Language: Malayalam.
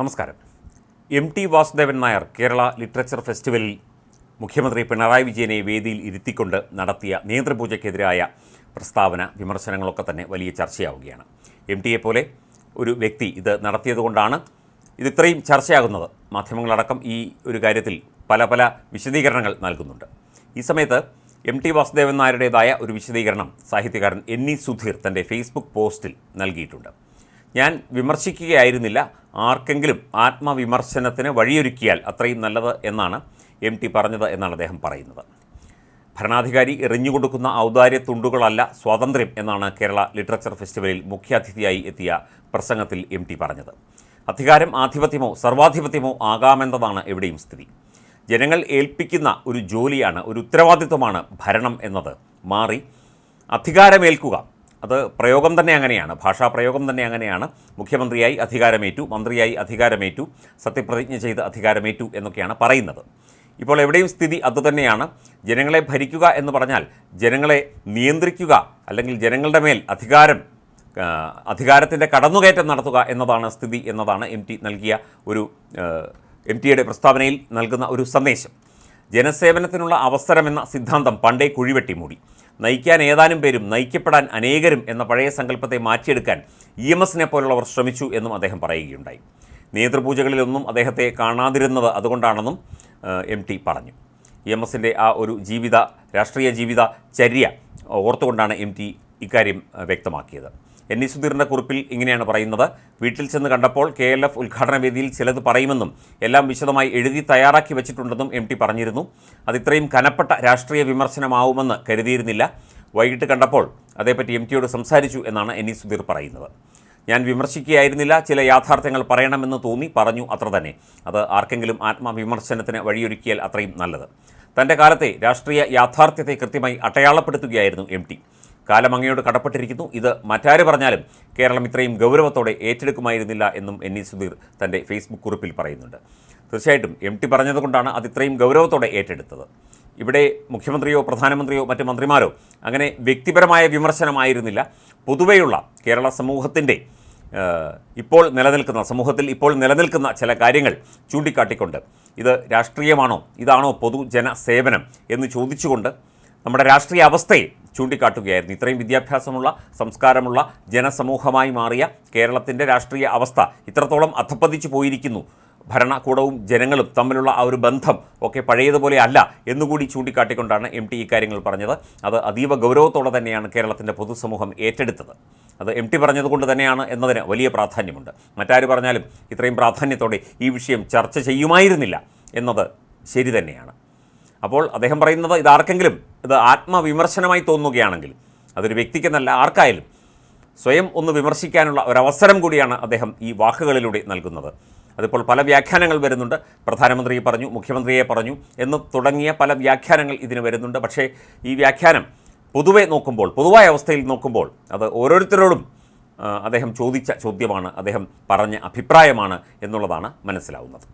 നമസ്കാരം. M T Vasudevan Nair Kerala literature ഫെസ്റ്റിവലിൽ മുഖ്യമന്ത്രി പിണറായി വിജയനെ വേദിയിൽ ഇരുത്തിക്കൊണ്ട് നടത്തിയ നേതൃപൂജയ്ക്കെതിരായ പ്രസ്താവന വിമർശനങ്ങളൊക്കെ തന്നെ വലിയ ചർച്ചയാവുകയാണ്. എം ടിയെ പോലെ ഒരു വ്യക്തി ഇത് നടത്തിയതുകൊണ്ടാണ് ഇത് ഇത്രയും ചർച്ചയാകുന്നത്. മാധ്യമങ്ങളടക്കം ഈ ഒരു കാര്യത്തിൽ പല പല വിശദീകരണങ്ങൾ നൽകുന്നുണ്ട്. ഈ സമയത്ത് എം ടി വാസുദേവൻ നായരുടേതായ ഒരു വിശദീകരണം സാഹിത്യകാരൻ എന്നി സുധീർ തന്റെ ഫേസ്ബുക്ക് പോസ്റ്റിൽ നൽകിയിട്ടുണ്ട്. ഞാൻ വിമർശിക്കുകയായിരുന്നില്ല. ആർക്കെങ്കിലും ആത്മവിമർശനത്തിന് വഴിയൊരുക്കിയാൽ അത്രയും നല്ലത് എന്നാണ് എം ടി പറഞ്ഞത് എന്നാണ് അദ്ദേഹം പറയുന്നത്. ഭരണാധികാരി എറിഞ്ഞുകൊടുക്കുന്ന ഔദാര്യ തുണ്ടുകളല്ല സ്വാതന്ത്ര്യം എന്നാണ് കേരള ലിറ്ററേച്ചർ ഫെസ്റ്റിവലിൽ മുഖ്യാതിഥിയായി എത്തിയ പ്രസംഗത്തിൽ എം ടി പറഞ്ഞത്. അധികാരം ആധിപത്യമോ സർവാധിപത്യമോ ആകാമെന്നതാണ് എവിടെയും സ്ഥിതി. ജനങ്ങൾ ഏൽപ്പിക്കുന്ന ഒരു ജോലിയാണ് ഒരു ഉത്തരവാദിത്വമാണ് ഭരണം എന്നത്. മാറി അധികാരമേൽക്കുക. അത് പ്രയോഗം തന്നെ അങ്ങനെയാണ്. ഭാഷാ പ്രയോഗം തന്നെ അങ്ങനെയാണ്. മുഖ്യമന്ത്രിയായി അധികാരമേറ്റു മന്ത്രിയായി അധികാരമേറ്റു സത്യപ്രതിജ്ഞ ചെയ്ത് അധികാരമേറ്റു എന്നൊക്കെയാണ് പറയുന്നത്. ഇപ്പോൾ എവിടെയും സ്ഥിതി അതുതന്നെയാണ് ജനങ്ങളെ ഭരിക്കുക എന്ന് പറഞ്ഞാൽ ജനങ്ങളെ നിയന്ത്രിക്കുക അല്ലെങ്കിൽ ജനങ്ങളുടെ മേൽ അധികാരം അധികാരത്തിന്റെ കടന്നുകയറ്റം നടത്തുക എന്നതാണ് സ്ഥിതി എന്നതാണ് എം ടി നൽകിയ ഒരു എം ടിയുടെ പ്രസ്താവനയിൽ നൽകുന്ന ഒരു സന്ദേശം. ജനസേവനത്തിനുള്ള അവസരമെന്ന സിദ്ധാന്തം പണ്ടേ കുഴിവെട്ടി മൂടി. നയിക്കാൻ ഏതാനും പേരും നയിക്കപ്പെടാൻ അനേകരും എന്ന പഴയ സങ്കല്പത്തെ മാറ്റിയെടുക്കാൻ ഇ എം എസിനെ പോലുള്ളവർ ശ്രമിച്ചു എന്നും അദ്ദേഹം പറയുകയുണ്ടായി. നേതൃപൂജകളിലൊന്നും അദ്ദേഹത്തെ കാണാതിരുന്നത് അതുകൊണ്ടാണെന്നും എം ടി പറഞ്ഞു. ഇ എം എസിന്റെ ആ ഒരു ജീവിത രാഷ്ട്രീയ ജീവിത ചര്യ ഓർത്തുകൊണ്ടാണ് എം ടി ഇക്കാര്യം വ്യക്തമാക്കിയത്. എൻ ഇ സുധീറിന്റെ കുറിപ്പിൽ ഇങ്ങനെയാണ് പറയുന്നത്. വീട്ടിൽ ചെന്ന് കണ്ടപ്പോൾ കെ എൽ എഫ് ഉദ്ഘാടന വേദിയിൽ ചിലത് പറയുമെന്നും എല്ലാം വിശദമായി എഴുതി തയ്യാറാക്കി വെച്ചിട്ടുണ്ടെന്നും എം ടി പറഞ്ഞിരുന്നു. അത് ഇത്രയും കനപ്പെട്ട രാഷ്ട്രീയ വിമർശനമാവുമെന്ന് കരുതിയിരുന്നില്ല. വൈകിട്ട് കണ്ടപ്പോൾ അതേപ്പറ്റി എം ടിയോട് സംസാരിച്ചു എന്നാണ് എൻ ഇ സുധീർ പറയുന്നത്. ഞാൻ വിമർശിക്കുകയായിരുന്നില്ല. ചില യാഥാർത്ഥ്യങ്ങൾ പറയണമെന്ന് തോന്നി പറഞ്ഞു അത്ര തന്നെ. അത് ആർക്കെങ്കിലും ആത്മവിമർശനത്തിന് വഴിയൊരുക്കിയാൽ അത്രയും നല്ലത്. തന്റെ കാലത്തെ രാഷ്ട്രീയ യാഥാർത്ഥ്യത്തെ കൃത്യമായി അടയാളപ്പെടുത്തുകയായിരുന്നു എം ടി. കാലം അങ്ങയോട് കടപ്പെട്ടിരിക്കുന്നു. ഇത് മറ്റാര് പറഞ്ഞാലും കേരളം ഇത്രയും ഗൗരവത്തോടെ ഏറ്റെടുക്കുമായിരുന്നില്ല എന്നും എൻ ഇ സുധീർ തന്റെ ഫേസ്ബുക്ക് കുറിപ്പിൽ പറയുന്നുണ്ട്. തീർച്ചയായിട്ടും എം ടി പറഞ്ഞതുകൊണ്ടാണ് അത് ഇത്രയും ഗൗരവത്തോടെ ഏറ്റെടുത്തത്. ഇവിടെ മുഖ്യമന്ത്രിയോ പ്രധാനമന്ത്രിയോ മറ്റ് മന്ത്രിമാരോ അങ്ങനെ വ്യക്തിപരമായ വിമർശനമായിരുന്നില്ല. പൊതുവെയുള്ള കേരള സമൂഹത്തിന്റെ ഇപ്പോൾ നിലനിൽക്കുന്ന സമൂഹത്തിൽ ഇപ്പോൾ നിലനിൽക്കുന്ന ചില കാര്യങ്ങൾ ചൂണ്ടിക്കാട്ടിക്കൊണ്ട് ഇത് രാഷ്ട്രീയമാണോ ഇതാണോ പൊതുജന സേവനം എന്ന് ചോദിച്ചുകൊണ്ട് നമ്മുടെ രാഷ്ട്രീയ അവസ്ഥയെ ചൂണ്ടിക്കാട്ടുകയായിരുന്നു. ഇത്രയും വിദ്യാഭ്യാസമുള്ള സംസ്കാരമുള്ള ജനസമൂഹമായി മാറിയ കേരളത്തിന്റെ രാഷ്ട്രീയ അവസ്ഥ ഇത്രത്തോളം അധപ്പതിച്ചു പോയിരിക്കുന്നു. ഭരണകൂടവും ജനങ്ങളും തമ്മിലുള്ള ആ ഒരു ബന്ധം ഒക്കെ പഴയതുപോലെ അല്ല എന്നുകൂടി ചൂണ്ടിക്കാട്ടിക്കൊണ്ടാണ് എം ടി ഇക്കാര്യങ്ങൾ പറഞ്ഞത്. അത് അതീവ ഗൗരവത്തോടെ തന്നെയാണ് കേരളത്തിന്റെ പൊതുസമൂഹം ഏറ്റെടുത്തത്. അത് എം ടി പറഞ്ഞതുകൊണ്ട് തന്നെയാണ് എന്നതിന് വലിയ പ്രാധാന്യമുണ്ട്. മറ്റാര് പറഞ്ഞാലും ഇത്രയും പ്രാധാന്യത്തോടെ ഈ വിഷയം ചർച്ച ചെയ്യുമായിരുന്നില്ല. എന്നത് ശരി തന്നെയാണ്. അപ്പോൾ അദ്ദേഹം പറയുന്നത് ഇതാർക്കെങ്കിലും ഇത് ആത്മവിമർശനമായി തോന്നുകയാണെങ്കിൽ അതൊരു വ്യക്തിക്കെന്നല്ല ആർക്കായാലും സ്വയം ഒന്ന് വിമർശിക്കാനുള്ള ഒരവസരം കൂടിയാണ് അദ്ദേഹം ഈ വാക്കുകളിലൂടെ നൽകുന്നത്. അതിപ്പോൾ പല വ്യാഖ്യാനങ്ങൾ വരുന്നുണ്ട്. പ്രധാനമന്ത്രിയെ പറഞ്ഞു മുഖ്യമന്ത്രിയെ പറഞ്ഞു എന്ന് തുടങ്ങിയ പല വ്യാഖ്യാനങ്ങൾ ഇതിന് വരുന്നുണ്ട്. പക്ഷേ ഈ വ്യാഖ്യാനം പൊതുവെ നോക്കുമ്പോൾ പൊതുവായ അവസ്ഥയിൽ നോക്കുമ്പോൾ അത് ഓരോരുത്തരോടും അദ്ദേഹം ചോദിച്ച ചോദ്യമാണ് അദ്ദേഹം പറഞ്ഞ അഭിപ്രായമാണ് എന്നുള്ളതാണ് മനസ്സിലാവുന്നത്.